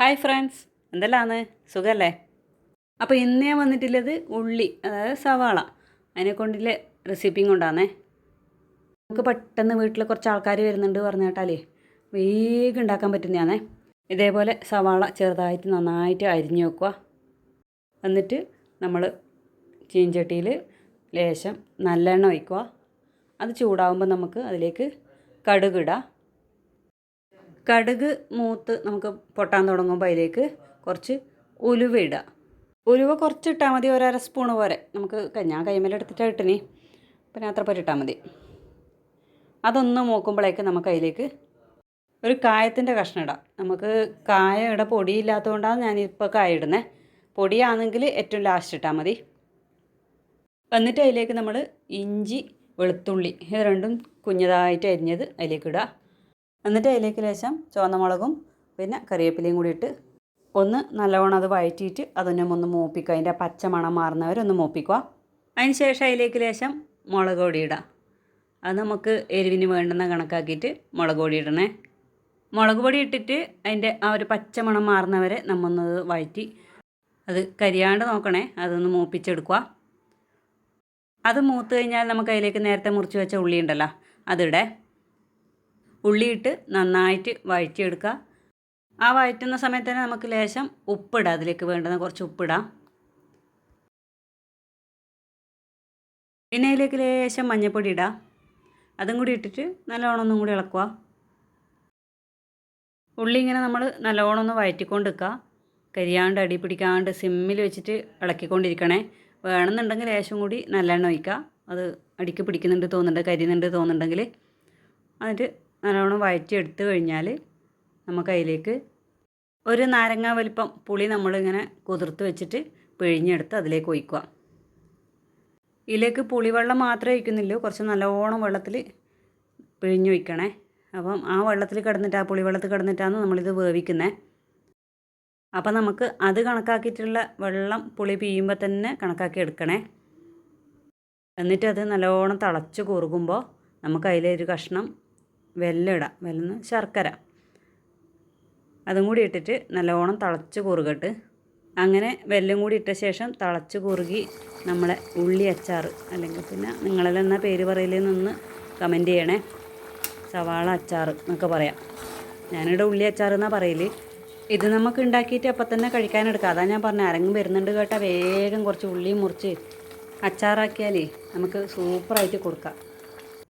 Hi friends എന്തെല്ലാന്ന്? സുഖമല്ലേ അപ്പോൾ ഇന്ന് വന്നിട്ടുള്ളത് ഉള്ളി അതായത് സവാള. അതിനെ കൊണ്ടുള്ള റെസിപ്പിയും കൊണ്ടാന്നേ. നമുക്ക് പെട്ടെന്ന് വീട്ടിൽ കുറച്ച് ആൾക്കാർ വരുന്നുണ്ട് പറഞ്ഞു കേട്ടാലേ വേഗം ഉണ്ടാക്കാൻ പറ്റുന്നതാണേ ഇതേപോലെ സവാള ചെറുതായിട്ട് നന്നായിട്ട് അരിഞ്ഞു വെക്കുക. എന്നിട്ട് നമ്മൾ ചീഞ്ചട്ടിയിൽ ലേശം നല്ലെണ്ണ ഒഴിക്കുക. അത് ചൂടാവുമ്പോൾ നമുക്ക് അതിലേക്ക് കടുകിടാം കടുക് മൂത്ത് നമുക്ക് പൊട്ടാൻ തുടങ്ങുമ്പോൾ അതിലേക്ക് കുറച്ച് ഉലുവ ഇടുക ഉലുവ കുറച്ച് ഇട്ടാൽ മതി ഒരര സ്പൂണ് പോലെ. നമുക്ക് ഞാൻ കൈമേലെടുത്തിട്ട് ഇട്ടിനി. പിന്നെ അത്ര ഇട്ടാൽ മതി. അതൊന്ന് മൂക്കുമ്പോഴേക്ക് നമുക്ക് അതിലേക്ക് ഒരു കായത്തിന്റെ കഷ്ണം ഇടാം. നമുക്ക് കായ ഇട പൊടിയില്ലാത്തതുകൊണ്ടാണ് ഞാനിപ്പോൾ കായ ഇടുന്നത് പൊടിയാണെങ്കിൽ ഏറ്റവും ലാസ്റ്റ് ഇട്ടാൽ മതി. എന്നിട്ട് അതിലേക്ക് നമ്മൾ ഇഞ്ചി വെളുത്തുള്ളി ഇത് രണ്ടും കുഞ്ഞതായിട്ട് അരിഞ്ഞത് അതിലേക്ക് ഇടുക എന്നിട്ട് അതിലേക്ക് ലേശം ചുവന്ന മുളകും പിന്നെ കറിവേപ്പിലയും കൂടി ഇട്ട് ഒന്ന് നല്ലവണ്ണം അത് വഴറ്റിയിട്ട് അതൊന്നെ ഒന്ന് മൂപ്പിക്കുക. അതിന്റെ പച്ച മണം മാറുന്നവരൊന്ന് മൂപ്പിക്കുക. അതിന് ശേഷം അതിലേക്ക് ലേശം മുളക് പൊടി ഇടുക അത് നമുക്ക് എരിവിന് വേണ്ടുന്ന കണക്കാക്കിയിട്ട് മുളക് പൊടി ഇടണേ. മുളക് പൊടി ഇട്ടിട്ട് അതിന്റെ ആ ഒരു പച്ച മണം മാറുന്നവരെ നമ്മൊന്ന് വഴറ്റി അത് കരിയാണ്ട് നോക്കണേ. അതൊന്ന് മൂപ്പിച്ചെടുക്കുക. അത് മൂത്ത് കഴിഞ്ഞാൽ നമുക്ക് അതിലേക്ക് നേരത്തെ മുറിച്ച് വെച്ച ഉള്ളി ഉണ്ടല്ലോ അതിടെ. ഉള്ളിയിട്ട് നന്നായിട്ട് വഴറ്റിയെടുക്കുക. ആ വഴറ്റുന്ന സമയത്ത് തന്നെ നമുക്ക് ലേശം ഉപ്പിടാം. അതിലേക്ക് വേണ്ടുന്ന കുറച്ച് ഉപ്പിടാം. പിന്നെ അതിലേക്ക് ലേശം മഞ്ഞൾപ്പൊടി ഇടാം. അതും കൂടി ഇട്ടിട്ട് നല്ലോണം ഒന്നും കൂടി ഇളക്കുക. ഉള്ളി ഇങ്ങനെ നമ്മൾ നല്ലോണം ഒന്ന് വഴറ്റിക്കൊണ്ട് നിൽക്കുക കരിയാണ്ട് അടി പിടിക്കാണ്ട് സിമ്മിൽ വെച്ചിട്ട് ഇളക്കിക്കൊണ്ടിരിക്കണേ. വേണമെന്നുണ്ടെങ്കിൽ ലേശം കൂടി നല്ലെണ്ണ ഒഴിക്കുക. അത് അടിക്ക് പിടിക്കുന്നുണ്ട് തോന്നുന്നുണ്ട് കരിയുന്നുണ്ട് തോന്നുന്നുണ്ടെങ്കിൽ എന്നിട്ട് നല്ലോണം എടുത്തു കഴിഞ്ഞാൽ നമുക്ക് അതിലേക്ക് ഒരു നാരങ്ങ വലിപ്പം പുളി നമ്മളിങ്ങനെ കുതിർത്ത് വെച്ചിട്ട് പിഴിഞ്ഞെടുത്ത് അതിലേക്ക് ഒഴിക്കുക. ഇതിലേക്ക് പുളിവെള്ളം മാത്രമേ ഒഴിക്കുന്നുള്ളൂ. കുറച്ച് നല്ലോണം വെള്ളത്തിൽ പിഴിഞ്ഞൊഴിക്കണേ അപ്പം ആ വെള്ളത്തിൽ കിടന്നിട്ട് ആ പുളിവെള്ളത്തിൽ കിടന്നിട്ടാണ് നമ്മളിത് വേവിക്കുന്നത് അപ്പം നമുക്ക് അത് കണക്കാക്കിയിട്ടുള്ള വെള്ളം പുളി പിഴിയുമ്പോൾ തന്നെ കണക്കാക്കി എടുക്കണേ. എന്നിട്ട് അത് നല്ലോണം തിളച്ച് കുറുകുമ്പോൾ നമുക്ക് അതിലൊരു കഷ്ണം വെല്ലം ഇടാം. വെല്ലെന്ന് ശർക്കര. അതും കൂടി ഇട്ടിട്ട് നല്ലോണം തിളച്ച് കുറുകട്ട്. അങ്ങനെ വെല്ലം കൂടി ഇട്ട ശേഷം തിളച്ച് കുറുകി നമ്മളെ ഉള്ളി അച്ചാർ അല്ലെങ്കിൽ പിന്നെ നിങ്ങളെല്ലാം പേര് പേര് നിന്ന് കമന്റ് ചെയ്യണേ. സവാള അച്ചാർ എന്നൊക്കെ പറയാം. ഞാനിവിടെ ഉള്ളി അച്ചാർ എന്നാണ് പറയൽ. ഇത് നമുക്ക് ഉണ്ടാക്കിയിട്ട് അപ്പം തന്നെ കഴിക്കാനെടുക്കാം അതാ ഞാൻ പറഞ്ഞത് ആരെങ്കിലും വരുന്നുണ്ട് കേട്ടാൽ വേഗം കുറച്ച് ഉള്ളിയും മുറിച്ച് അച്ചാറാക്കിയാലേ നമുക്ക് സൂപ്പറായിട്ട് കൊടുക്കാം.